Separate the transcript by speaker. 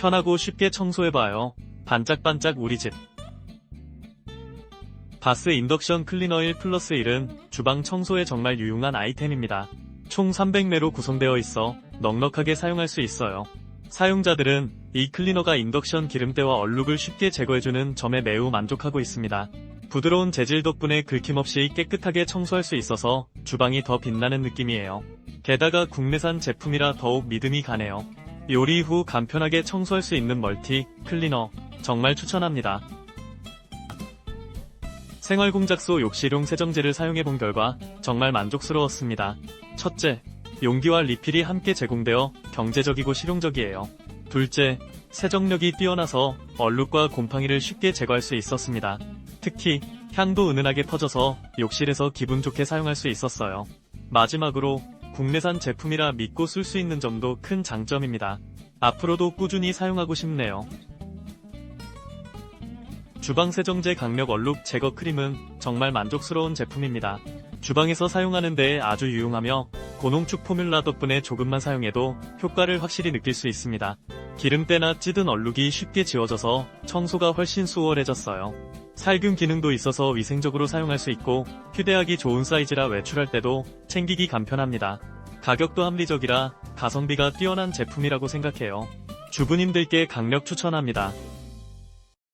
Speaker 1: 편하고 쉽게 청소해봐요. 반짝반짝 우리 집. 바스 인덕션 클리너 1 플러스 1은 주방 청소에 정말 유용한 아이템입니다. 총 300매로 구성되어 있어 넉넉하게 사용할 수 있어요. 사용자들은 이 클리너가 인덕션 기름때와 얼룩을 쉽게 제거해주는 점에 매우 만족하고 있습니다. 부드러운 재질 덕분에 긁힘없이 깨끗하게 청소할 수 있어서 주방이 더 빛나는 느낌이에요. 게다가 국내산 제품이라 더욱 믿음이 가네요. 요리 후 간편하게 청소할 수 있는 멀티 클리너 정말 추천합니다. 생활공작소 욕실용 세정제를 사용해본 결과 정말 만족스러웠습니다. 첫째, 용기와 리필이 함께 제공되어 경제적이고 실용적이에요. 둘째, 세정력이 뛰어나서 얼룩과 곰팡이를 쉽게 제거할 수 있었습니다. 특히 향도 은은하게 퍼져서 욕실에서 기분 좋게 사용할 수 있었어요. 마지막으로 국내산 제품이라 믿고 쓸 수 있는 점도 큰 장점입니다. 앞으로도 꾸준히 사용하고 싶네요. 주방 세정제 강력 얼룩 제거 크림은 정말 만족스러운 제품입니다. 주방에서 사용하는 데에 아주 유용하며 고농축 포뮬라 덕분에 조금만 사용해도 효과를 확실히 느낄 수 있습니다. 기름때나 찌든 얼룩이 쉽게 지워져서 청소가 훨씬 수월해졌어요. 살균 기능도 있어서 위생적으로 사용할 수 있고 휴대하기 좋은 사이즈라 외출할 때도 챙기기 간편합니다. 가격도 합리적이라 가성비가 뛰어난 제품이라고 생각해요. 주부님들께 강력 추천합니다.